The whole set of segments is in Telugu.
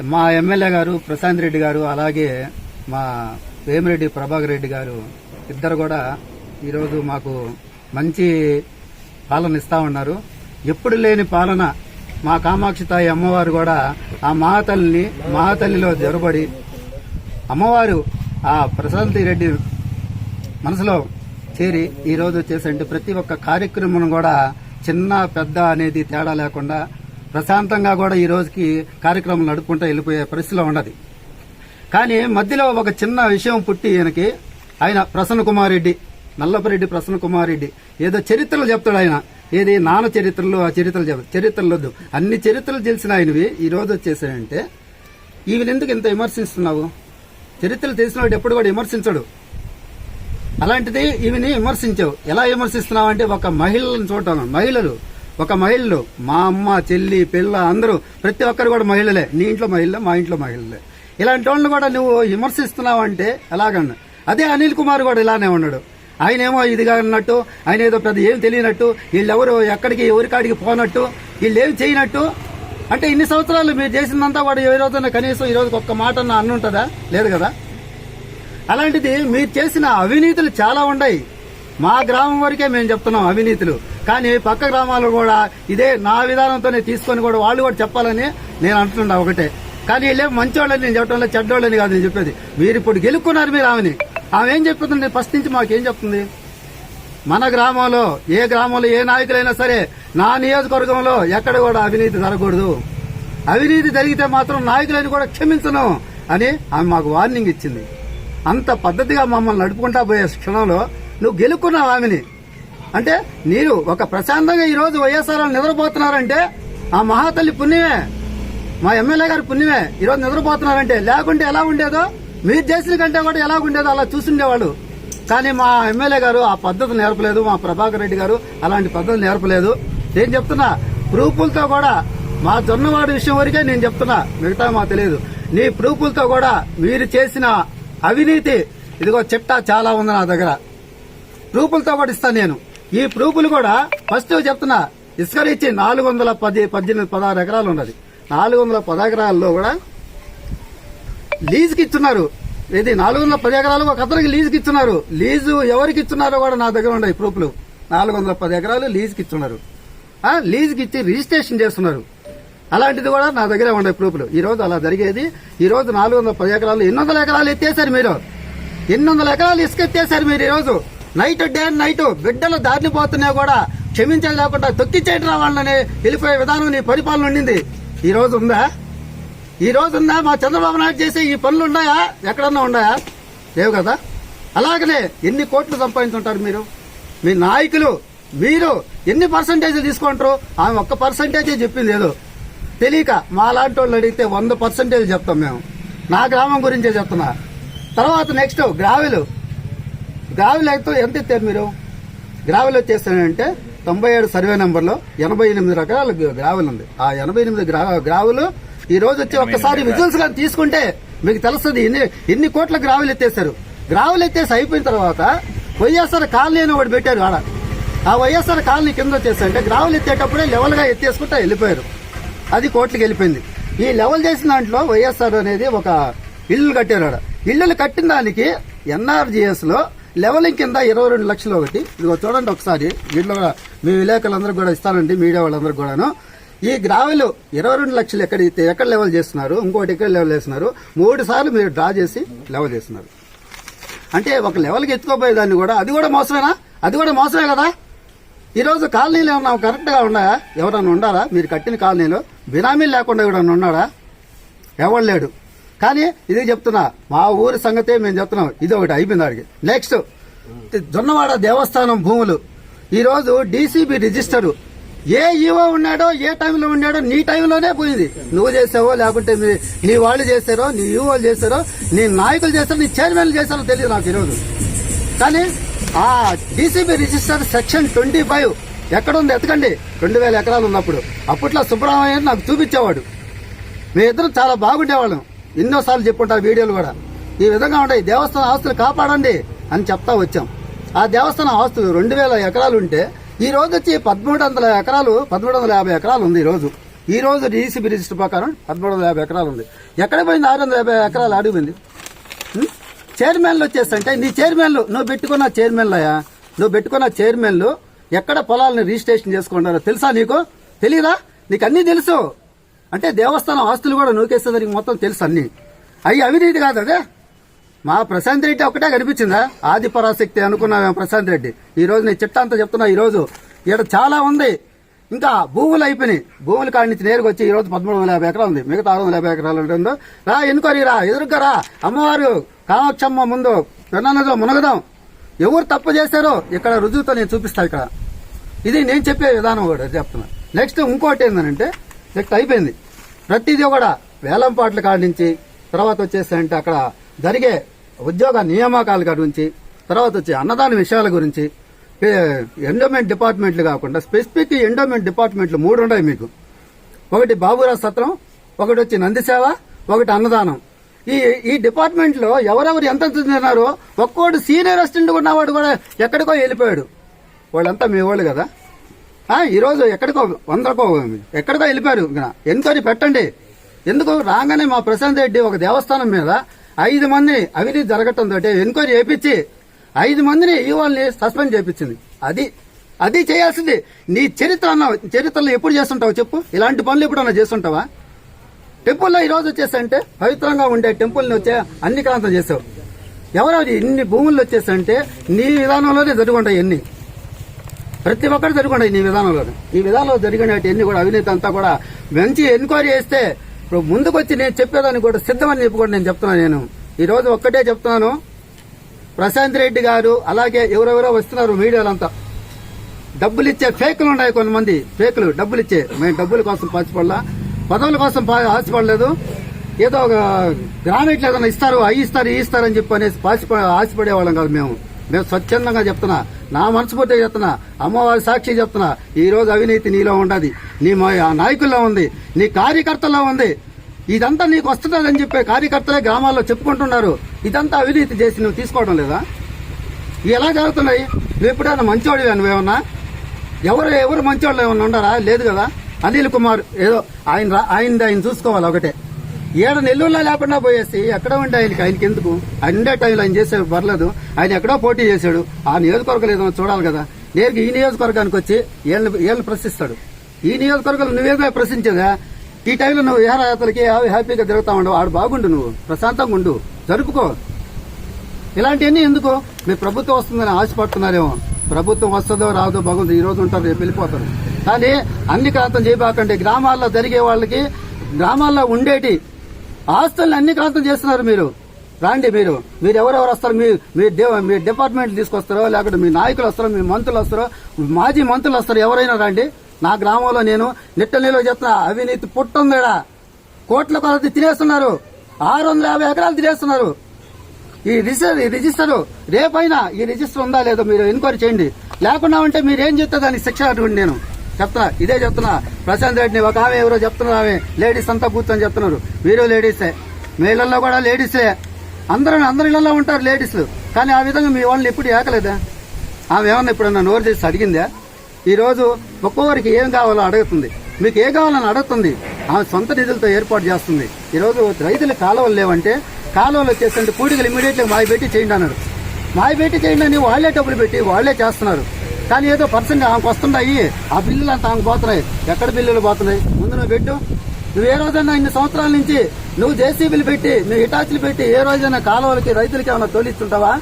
మా ఎమ్మెల్యే గారు ప్రశాంత్ రెడ్డి గారు అలాగే మా వేమిరెడ్డి ప్రభాకర్ రెడ్డి గారు ఇద్దరు కూడా ఈరోజు మాకు మంచి పాలన ఇస్తా ఉన్నారు. ఎప్పుడు లేని పాలన మా కామాక్షి తాయి అమ్మవారు కూడా ఆ మహాతల్లిని మహాతల్లిలో జొరబడి అమ్మవారు ఆ ప్రశాంతి రెడ్డి మనసులో చేరి ఈరోజు రోజు చేసే ప్రతి ఒక్క కార్యక్రమం కూడా చిన్న పెద్ద అనేది తేడా లేకుండా ప్రశాంతంగా కూడా ఈ రోజుకి కార్యక్రమం నడుపుకుంటూ వెళ్ళిపోయే పరిస్థితిలో ఉండదు కానీ మధ్యలో ఒక చిన్న విషయం పుట్టి ఈయనకి. ఆయన ప్రసన్న కుమార్ రెడ్డి నల్లపరెడ్డి ప్రసన్న కుమార్ రెడ్డి ఏదో చరిత్రలు చెప్తాడు ఆయన. ఏది నాన్న చరిత్రలు ఆ చరిత్రలు చెప్ చరిత్రలు వద్దు. అన్ని చరిత్రలు తెలిసిన ఆయనవి ఈ రోజు వచ్చేసాయంటే ఈయన ఎందుకు ఇంత విమర్శిస్తున్నావు? చరిత్రలు తెలిసిన వాడు ఎప్పుడు కూడా విమర్శించడు. అలాంటిది ఈమెని విమర్శించావు. ఎలా విమర్శిస్తున్నావు అంటే ఒక మహిళలను చూడటం మహిళలు ఒక మహిళలు మా అమ్మ చెల్లి పిల్ల అందరూ ప్రతి ఒక్కరు కూడా మహిళలే. నీ ఇంట్లో మహిళలే మా ఇంట్లో మహిళలే. ఇలాంటి వాళ్ళని కూడా నువ్వు విమర్శిస్తున్నావు అంటే ఎలాగన్నా. అదే అనిల్ కుమార్ కూడా ఇలానే ఉన్నాడు. ఆయన ఏమో ఇదిగా అన్నట్టు ఆయన ఏదో పెద్ద ఏం తెలియనట్టు వీళ్ళెవరు ఎక్కడికి ఎవరికాడికి పోనట్టు వీళ్ళు ఏమి చేయనట్టు. అంటే ఇన్ని సంవత్సరాలు మీరు చేసిందంతా వాడు ఏ రోజున కనీసం ఈ రోజుకి ఒక్క మాట అన్న అన్నుంటుందా? లేదు కదా? అలాంటిది మీరు చేసిన అవినీతులు చాలా ఉన్నాయి. మా గ్రామం వరకే మేము చెప్తున్నాం అవినీతులు. కానీ పక్క గ్రామాలు కూడా ఇదే నా విధానంతోనే తీసుకొని కూడా వాళ్ళు కూడా చెప్పాలని నేను అంటున్నా ఒకటే. కానీ వీళ్ళే మంచోళ్ళని నేను చెప్పడంలో చెడ్డోళ్ళని కాదు నేను చెప్పేది. మీరు ఇప్పుడు గెలుక్కున్నారు మీరు ఆమెని. ఆమె ఏం చెప్తుంది? ఫస్ట్ నుంచి మాకేం చెప్తుంది? మన గ్రామంలో ఏ గ్రామంలో ఏ నాయకులైనా సరే నా నియోజకవర్గంలో ఎక్కడ కూడా అవినీతి జరగకూడదు. అవినీతి జరిగితే మాత్రం నాయకులను కూడా క్షమించను అని ఆమె మాకు వార్నింగ్ ఇచ్చింది. అంత పద్ధతిగా మమ్మల్ని నడుపుకుంటా పోయే క్షణంలో నువ్వు గెలుక్కున్నావు ఆమెని. అంటే మీరు ఒక ప్రశాంతంగా ఈ రోజు వైఎస్ఆర్ నిద్రపోతున్నారంటే ఆ మహాతల్లి పుణ్యమే. మా ఎమ్మెల్యే గారి పుణ్యమే. ఈ రోజు నిద్రపోతున్నారంటే. లేకుంటే ఎలా ఉండేదో? మీరు చేసిన కంటే కూడా ఎలా ఉండేదో అలా చూసుండేవాళ్ళు. కానీ మా ఎమ్మెల్యే గారు ఆ పద్ధతి నేర్పలేదు. మా ప్రభాకర్ రెడ్డి గారు అలాంటి పద్ధతి నేర్పలేదు. నేను చెప్తున్నా ప్రూఫులతో కూడా మా జొన్నవాడి విషయం వరకే నేను చెప్తున్నా. మిగతా మాకు తెలియదు. నీ ప్రూఫులతో కూడా మీరు చేసిన అవినీతి ఇదిగో చిట్టా చాలా ఉంది నా దగ్గర. ప్రూఫులతో కూడా ఇస్తాను నేను. ఈ ప్రూఫ్లు కూడా ఫస్ట్ చెప్తున్నా ఇసుక ఇచ్చి నాలుగు వందల పది పద్దెనిమిది పదహారు ఎకరాలు ఉన్నది. నాలుగు వందల పది ఎకరాల్లో కూడా లీజుకి ఇస్తున్నారు ఇది నాలుగు వందల పది ఎకరాలు ఒక అతనికి లీజుకి ఇస్తున్నారు లీజు ఎవరికి ఇస్తున్నారో కూడా నా దగ్గర ఉన్నాయి ప్రూఫ్లు. నాలుగు వందల పది ఎకరాలు లీజుకి ఇస్తున్నారు లీజుకి ఇచ్చి రిజిస్ట్రేషన్ చేస్తున్నారు. అలాంటిది కూడా నా దగ్గర ఉన్నాయి ప్రూఫ్లు. ఈ రోజు అలా జరిగేది. ఈ రోజు నాలుగు వందల పది ఎకరాలు ఎన్ని వందల ఎకరాలు ఎత్తేసారు మీరు. ఎన్ని వందల ఎకరాలు ఇసుక ఎత్తేసారు మీరు ఈ రోజు. నైట్ డే నైట్ బిడ్డలు దారిని పోతున్నా కూడా క్షమించేది లేకుండా తొక్కిచ్చేయడం వాళ్ళని వెళ్ళిపోయే విధానం నీ పరిపాలన ఉండింది. ఈ రోజు ఉందా? ఈ రోజు ఉందా? మా చంద్రబాబు నాయుడు చేసే ఈ పనులు ఉన్నాయా? ఎక్కడన్నా ఉన్నాయా? లేవు కదా? అలాగనే ఎన్ని కోట్లు సంపాదించుంటారు మీరు? మీ నాయకులు మీరు ఎన్ని పర్సంటేజ్ తీసుకుంటారు? ఆమె ఒక్క పర్సంటేజే చెప్పింది ఏదో. తెలియక మా లాంటి వాళ్ళు అడిగితే వంద పర్సెంటేజ్ చెప్తాం మేము. నా గ్రామం గురించే చెప్తున్నా. తర్వాత నెక్స్ట్ గ్రావెలు. గ్రావెల్ అయితే ఎంత ఎత్తారు మీరు? గ్రావెల్ వచ్చేస్తానంటే తొంభై ఏడు సర్వే నెంబర్లో ఎనభై ఎనిమిది రకాల గ్రావెల్ ఉంది ఆ ఎనభై ఎనిమిది గ్రావెల్ ఈ రోజు వచ్చి ఒక్కసారి విజువల్స్గా తీసుకుంటే మీకు తెలుస్తుంది ఎన్ని ఎన్ని కోట్ల గ్రావెల్ ఎత్తేసారు గ్రావెల్ ఎత్తేసి అయిపోయిన తర్వాత వైఎస్ఆర్ కాలనీ అని ఒకటి పెట్టారు ఆడ. ఆ వైఎస్ఆర్ కాలనీ కింద వచ్చేసంటే గ్రావెల్ ఎత్తేటప్పుడే లెవెల్గా ఎత్తేసుకుంటా వెళ్ళిపోయారు. అది కోట్లకి వెళ్ళిపోయింది. ఈ లెవెల్ చేసిన దాంట్లో వైఎస్ఆర్ అనేది ఒక ఇల్లు కట్టారు ఆడ. ఇల్లులు కట్టిన దానికి ఎన్ఆర్జీఎస్లో లెవెలింగ్ కింద ఇరవై రెండు లక్షలు ఒకటి. ఇదిగో చూడండి ఒకసారి. వీటిలో మీ విలేకరులందరూ కూడా ఇస్తానండి మీడియా వాళ్ళందరూ కూడాను. ఈ గ్రావెల్ ఇరవై రెండు లక్షలు ఎక్కడ ఎక్కడ లెవెల్ చేస్తున్నారు? ఇంకోటి ఎక్కడ లెవెల్ చేస్తున్నారు? మూడు సార్లు మీరు డ్రా చేసి లెవెల్ చేస్తున్నారు. అంటే ఒక లెవెల్కి ఎత్తుకోపోయే దాన్ని కూడా అది కూడా మోసమేనా? అది కూడా మోసమే కదా? ఈరోజు కాలనీలు ఏమన్నా కరెక్ట్గా ఉన్నాయా? ఎవరన్నా ఉండారా? మీరు కట్టిన కాలనీలో బినామీలు లేకుండా ఎవడన్నా ఉన్నాడా ఎవడు లేడు. కానీ ఇది చెప్తున్నా మా ఊరి సంగతే మేము చెప్తున్నాం. ఇది ఒకటి అయిపోయింది వాడికి. నెక్స్ట్ జొన్నవాడ దేవస్థానం భూములు. ఈ రోజు డీసీబీ రిజిస్టర్. ఏ ఈవో ఉన్నాడో ఏ టైంలో ఉన్నాడో నీ టైంలోనే పోయింది. నువ్వు చేసావో లేకుంటే నీ వాళ్ళు చేశారో నీ ఈవోలు చేశారో నీ నాయకులు చేశారో నీ చైర్మన్లు చేశారో తెలియదు నాకు ఈరోజు. కానీ ఆ DCB register section twenty five ఎక్కడుంది? ఎతకండి. రెండు వేల ఎకరాలు ఉన్నప్పుడు. అప్పట్లో సుబ్రహ్మణ్యం నాకు చూపించేవాడు. మీ ఇద్దరు చాలా బాగుండేవాళ్ళం. ఎన్నోసార్లు చెప్పుంటారు వీడియోలు కూడా. ఈ విధంగా ఉంటాయి. దేవస్థానం ఆస్తులు కాపాడండి అని చెప్తా వచ్చాం. ఆ దేవస్థానం ఆస్తులు రెండు వేల ఎకరాలు ఉంటే ఈ రోజు వచ్చి పదమూడు వందల ఎకరాలు పదమూడు వందల యాభై ఎకరాలు ఉంది ఈ రోజు. ఈ రోజు డీసీబీ రిజిస్టర్ ప్రకారం పదమూడు వందల యాభై ఎకరాలు ఉంది. ఎక్కడ పోయింది ఆరు వందల యాభై ఎకరాలు అడిగిపోయింది చైర్మన్లు వచ్చేసంటే నీ చైర్మన్లు నువ్వు పెట్టుకున్న చైర్మన్లయా నువ్వు పెట్టుకున్న చైర్మన్లు ఎక్కడ పొలాలను రిజిస్ట్రేషన్ చేసుకుంటారో తెలుసా నీకు? తెలియదా నీకు అన్నీ తెలుసు. అంటే దేవస్థానం ఆస్తులు కూడా నూకేస్తుంది మొత్తం తెలుసు అన్ని. అవి అవినీతి కాదు అదే. మా ప్రశాంత్ రెడ్డి ఒకటే కనిపించిందా? ఆది పరాశక్తి అనుకున్నా ప్రశాంత్ రెడ్డి. ఈ రోజు నేను చిట్టా అంతా చెప్తున్నా ఈ రోజు. ఇక్కడ చాలా ఉంది. ఇంకా భూములు అయిపోయినాయి. భూములు కాడి నుంచి నేరుగా వచ్చి ఈ రోజు పదమూడు వందల యాభై ఎకరాలు ఉంది. మిగతా ఆరు వందల యాభై ఎకరాలు ఉంటుందో రా ఎన్నుకోరి రా ఎదురుగా రా. అమ్మవారు కామాక్షమ్మ ముందు విన్నానదో మునగదాం. ఎవరు తప్పు చేశారో ఇక్కడ రుజువుతో నేను చూపిస్తా ఇక్కడ. ఇది నేను చెప్పే విధానం కూడా చెప్తున్నా. నెక్స్ట్ ఇంకోటి ఏంటంటే నెక్స్ట్ అయిపోయింది. ప్రతిదీ కూడా వేలం పాటల కాడి నుంచి తర్వాత వచ్చేసంటే అక్కడ జరిగే ఉద్యోగ నియామకాల గురించి నుంచి తర్వాత వచ్చే అన్నదాన విషయాల గురించి ఎండోమెంట్ డిపార్ట్మెంట్లు కాకుండా స్పెసిఫిక్ ఎండోమెంట్ డిపార్ట్మెంట్లు మూడు ఉన్నాయి మీకు. ఒకటి బాబురాజ్ సత్రం ఒకటి వచ్చి నందిసేవ ఒకటి అన్నదానం. ఈ ఈ డిపార్ట్మెంట్లో ఎవరెవరు ఎంత తిన్నారో ఒక్కోటి సీనియర్ అసిస్టెంట్ ఉన్నవాడు కూడా ఎక్కడికో వెళ్ళిపోయాడు. వాళ్ళంతా మీ వాళ్ళు కదా. ఆ, ఎక్కడికో వందలకో ఎక్కడికో వెళ్ళిపోయారు. ఇంకా ఎంక్వైరీ పెట్టండి. ఎందుకు? రాగానే మా ప్రశాంత్ రెడ్డి ఒక దేవస్థానం మీద ఐదు మందిని అవినీతి తోటే ఎంక్వైరీ చేపించి ఐదు మందిని ఇవాళని సస్పెండ్ చేపించింది. అది అది చేయాల్సింది. నీ చరిత్ర అన్న చరిత్రలో ఎప్పుడు చేస్తుంటావు చెప్పు? ఇలాంటి పనులు ఎప్పుడన్నా చేస్తుంటావా? టెంపుల్లో ఈరోజు వచ్చేసంటే పవిత్రంగా ఉండే టెంపుల్ని వచ్చే అన్ని కాంతం చేసావు. ఎవరెవరు ఇన్ని భూములు వచ్చేసంటే నీ విధానంలోనే జరుగుంటాయి ఎన్ని ప్రతి ఒక్కరు జరుగుంటాయి నీ విధానంలో. ఈ విధానంలో జరిగిన ఎన్ని కూడా అవినీతి అంతా కూడా మంచి ఎంక్వైరీ చేస్తే ఇప్పుడు ముందుకు వచ్చి నేను చెప్పేదాన్ని కూడా సిద్ధమని చెప్పి కూడా నేను చెప్తున్నాను నేను. ఈ రోజు ఒక్కటే చెప్తున్నాను. ప్రశాంత్ రెడ్డి గారు అలాగే ఎవరెవరో వస్తున్నారు మీడియాలంతా. డబ్బులు ఇచ్చే ఫేకులు ఉన్నాయి కొంతమంది. ఫేకులు డబ్బులు ఇచ్చే మేము డబ్బుల కోసం పాచిపడలా. పదవుల కోసం పా- ఆశపడలేదు. ఏదో ఒక గ్రానైట్లు ఏదైనా ఇస్తారు అవి ఇస్తారు ఈ చెప్పి అనేసి పాచిప ఆశపడే వాళ్ళం కాదు మేము. నేను స్వచ్ఛందంగా చెప్తున్నా. నా మనస్ఫూర్తిగా చెప్తున్నా. అమ్మవారి సాక్షి చెప్తున్నా. ఈ రోజు అవినీతి నీలో ఉండదు. నీ మా- ఆ నాయకుల్లో ఉంది. నీ కార్యకర్తల్లో ఉంది. ఇదంతా నీకు వస్తుందని చెప్పే కార్యకర్తలే గ్రామాల్లో చెప్పుకుంటున్నారు. ఇదంతా అవినీతి చేసి నువ్వు తీసుకోవడం లేదా? ఇవి ఎలా జరుగుతున్నాయి? నువ్వు ఎప్పుడైనా మంచోడివా నువ్వేమన్నా? ఎవరు ఎవరు మంచివాళ్ళు ఏమన్నా ఉండరా? లేదు కదా? అనిల్ కుమార్ ఏదో ఆయన రా- ఆయన ఆయన చూసుకోవాలి ఒకటే. ఏడ నెల్లూరులో లేకుండా పోయేసి ఎక్కడ ఉండే ఆయనకి ఆయనకి ఎందుకు? ఆయన ఉండే టైంలో ఆయన చేసే పర్లేదు. ఆయన ఎక్కడో పోటీ చేశాడు. ఆ నియోజకవర్గం ఏదో చూడాలి కదా. నేరుగా ఈ నియోజకవర్గానికి వచ్చి ఏళ్ళు ప్రశ్నిస్తాడు. ఈ నియోజకవర్గంలో నువ్వేదో ప్రశ్నించేదా? ఈ టైంలో నువ్వు విహారయాత్రలకి హ్యాపీగా తిరుగుతా ఉండవు. ఆడు బాగుండు నువ్వు. ప్రశాంతంగా ఉండు. జరుపుకో. ఇలాంటివన్నీ ఎందుకు? మీ ప్రభుత్వం వస్తుందని ఆశపడుతున్నారేమో. ప్రభుత్వం వస్తుందో రాదో బాగుంది ఈ రోజు ఉంటారు రేపు వెళ్ళిపోతారు. కానీ అన్ని ప్రాంతం చేయబాకండి. గ్రామాల్లో జరిగే వాళ్ళకి గ్రామాల్లో ఉండేటి ఆస్తుల్ని అన్ని కాంతం చేస్తున్నారు మీరు. రాండి మీరు. మీరు ఎవరెవరు వస్తారు? మీ మీ మీ డిపార్ట్మెంట్ తీసుకొస్తారో లేకపోతే మీ నాయకులు వస్తారో మీ మంత్రులు వస్తారో మాజీ మంత్రులు వస్తారు ఎవరైనా రండి. నా గ్రామంలో నేను నిట్ట నిల్వ చేస్తున్నా అవినీతి పుట్టుందేడా కోట్ల కొలది తినేస్తున్నారు. ఆరు వందల యాభై ఎకరాలు తినేస్తున్నారు. ఈ రిజిస్టర్ ఈ రిజిస్టర్ రేపైనా ఈ రిజిస్టర్ ఉందా లేదో మీరు ఎంక్వైరీ చేయండి. లేకుండా ఉంటే మీరు ఏం చెప్తే దానికి శిక్ష అటువంటి నేను. చెప్తా ఇదే చెప్తున్నా. ప్రశాంత్ రెడ్డిని ఒక ఆమె ఎవరో చెప్తున్నారు ఆమె లేడీస్ అంతా కూర్చొని చెప్తున్నారు. మీరు లేడీసే. మీ ఇళ్ళలో కూడా లేడీసే. అందరూ అందరి ఇళ్ళలో ఉంటారు లేడీస్లు. కానీ ఆ విధంగా మీ వాళ్ళని ఎప్పుడు ఏకలేదా? ఆమె ఏమన్నా ఎప్పుడన్నా నోరు చేసి అడిగిందా? ఈరోజు ఒక్కొక్కరికి ఏం కావాలో అడుగుతుంది. మీకు ఏ కావాలని అడుగుతుంది? ఆమె సొంత నిధులతో ఏర్పాటు చేస్తుంది. ఈరోజు రైతులు కాలువలు లేవంటే కాలువలు వచ్చేసంటే పూడికలు ఇమీడియట్ మాయ పెట్టి చేయండి అన్నాడు మాయ పెట్టి చేయండి అని వాళ్ళే డబ్బులు పెట్టి వాళ్ళే చేస్తున్నారు. కానీ ఏదో పర్సెంట్ ఆమెకు వస్తున్నాయి ఆ బిల్లులు అంతా ఆమెకు పోతున్నాయి. ఎక్కడ బిల్లులు పోతున్నాయి? ముందు నువ్వు పెట్టు. నువ్వు ఏ రోజైనా ఇన్ని సంవత్సరాల నుంచి నువ్వు జేసీబీలు పెట్టి నువ్వు హిటాచీలు పెట్టి ఏ రోజైనా కాలువలకి రైతులకి ఏమైనా తోలిస్తుంటావా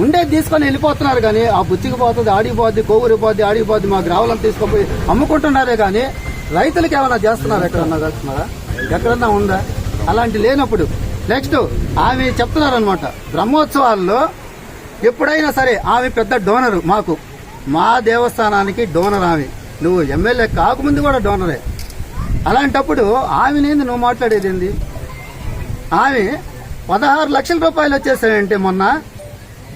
ఉండేది తీసుకొని వెళ్ళిపోతున్నారు కానీ ఆ బుచ్చికి పోతుంది ఆడిపోద్ది కోవూరి పోద్ది ఆడిపోద్ది మా గ్రావులను తీసుకుపోయి అమ్ముకుంటున్నారే కానీ రైతులకి ఏమైనా చేస్తున్నారు ఎక్కడన్నా చేస్తున్నారా? ఎక్కడన్నా ఉందా? అలాంటి లేనప్పుడు. నెక్స్ట్ ఆమె చెప్తున్నారనమాట బ్రహ్మోత్సవాల్లో ఎప్పుడైనా సరే ఆమె పెద్ద డోనరు మాకు. మా దేవస్థానానికి డోనర్ ఆమె. నువ్వు ఎమ్మెల్యే కాకముందు కూడా డోనరే. అలాంటప్పుడు ఆమెనేంది నువ్వు మాట్లాడేది ఏంది? ఆమె పదహారు లక్షల రూపాయలు వచ్చేసాయంటే మొన్న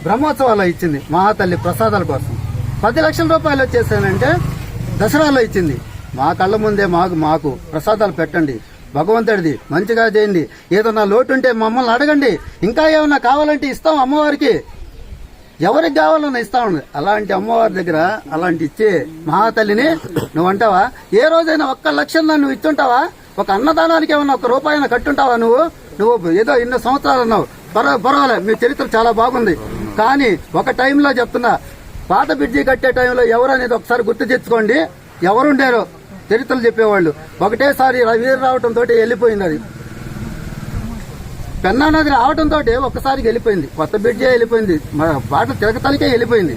బ్రహ్మోత్సవాల్లో ఇచ్చింది మహాతల్లి ప్రసాదాల కోసం. పది లక్షల రూపాయలు వచ్చేసానంటే దసరాలో ఇచ్చింది. మా కళ్ళ ముందే మాకు మాకు ప్రసాదాలు పెట్టండి. భగవంతుడిది మంచిగా చేయండి. ఏదన్నా లోటు ఉంటే మమ్మల్ని అడగండి. ఇంకా ఏమన్నా కావాలంటే ఇస్తాం అమ్మవారికి. ఎవరికి కావాలన్నా ఇస్తా ఉంది అలాంటి అమ్మవారి దగ్గర అలాంటి ఇచ్చే మహాతల్లిని నువ్వు అంటావా? ఏ రోజైనా ఒక్క లక్షం నువ్వు ఇచ్చుంటావా? ఒక అన్నదానానికి ఏమన్నా ఒక రూపాయన కట్టుంటావా నువ్వు? నువ్వు ఏదో ఎన్నో సంవత్సరాలు అన్నావు. పర్వాలే మీ చరిత్ర చాలా బాగుంది. కానీ ఒక టైంలో చెప్తున్నా పాత బ్రిడ్జి కట్టే టైంలో ఎవరు అనేది ఒకసారి గుర్తు తెచ్చుకోండి. ఎవరుండారో చరిత్రలు చెప్పేవాళ్ళు. ఒకటేసారి వీరు రావటంతో వెళ్ళిపోయింది అది. పెన్నా నది రావడంతో ఒక్కసారికి వెళ్ళిపోయింది కొత్త బ్రిడ్జే వెళ్ళిపోయింది. మా వాటర్ తిరగతలకే వెళ్ళిపోయింది.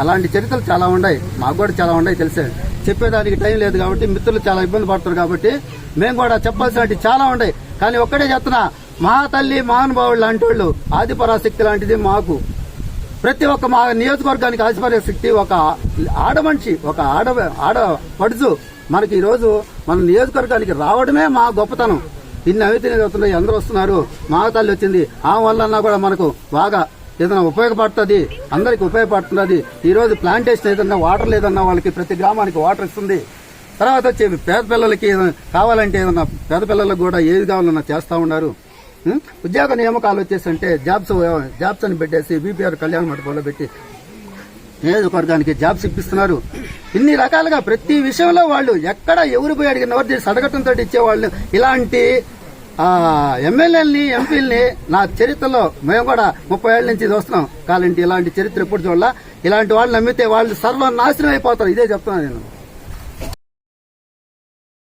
అలాంటి చరిత్రలు చాలా ఉన్నాయి. మాకు కూడా చాలా ఉన్నాయి తెలిసే. చెప్పేదానికి టైం లేదు కాబట్టి మిత్రులు చాలా ఇబ్బంది పడుతున్నారు కాబట్టి మేము కూడా చెప్పాల్సినవి చాలా ఉన్నాయి. కానీ ఒక్కటే చెప్తున్నా మహాతల్లి మహానుభావుడు లాంటి వాళ్ళు ఆదిపరాశక్తి లాంటిది మాకు. ప్రతి ఒక్క మా నియోజకవర్గానికి ఆదిపరాశక్తి ఒక ఆడ మనిషి ఒక ఆడ ఆడ పడుచు. మనకి ఈరోజు మన నియోజకవర్గానికి రావడమే మా గొప్పతనం. ఇన్ని అవినీతి అవుతున్నాయి అందరూ వస్తున్నారు. మా తల్లి వచ్చింది. ఆ వల్ల కూడా మనకు బాగా ఏదైనా ఉపయోగపడుతుంది. అందరికి ఉపయోగపడుతుంది. ఈ రోజు ప్లాంటేషన్ ఏదన్నా వాటర్ లేదన్నా వాళ్ళకి ప్రతి గ్రామానికి వాటర్ ఇస్తుంది. తర్వాత వచ్చి పేద పిల్లలకి ఏదైనా కావాలంటే ఏదన్నా పేద పిల్లలకు కూడా ఏది కావాలన్నా చేస్తా ఉన్నారు. ఉద్యోగ నియామకాలు వచ్చేసి అంటే జాబ్స్ జాబ్స్ అని పెట్టేసి బీపీఆర్ కళ్యాణ మండపంలో పెట్టి నియోజకవర్గానికి జాబ్స్ ఇప్పిస్తున్నారు. ఇన్ని రకాలుగా ప్రతి విషయంలో వాళ్ళు ఎక్కడ ఎవరు పోయి అడిగిన ఎవరు చేసి ఇచ్చేవాళ్ళు ఇలాంటి ఎమ్మెల్యేలని ఎంపీలని నా చరిత్రలో మేము కూడా ముప్పై ఏళ్ళ నుంచి చూస్తున్నాం కాలంటి ఇలాంటి చరిత్ర ఎప్పుడు చూడాల? ఇలాంటి వాళ్ళు నమ్మితే వాళ్ళు సర్వం నాశనం అయిపోతారు. ఇదే చెప్తున్నాను నేను.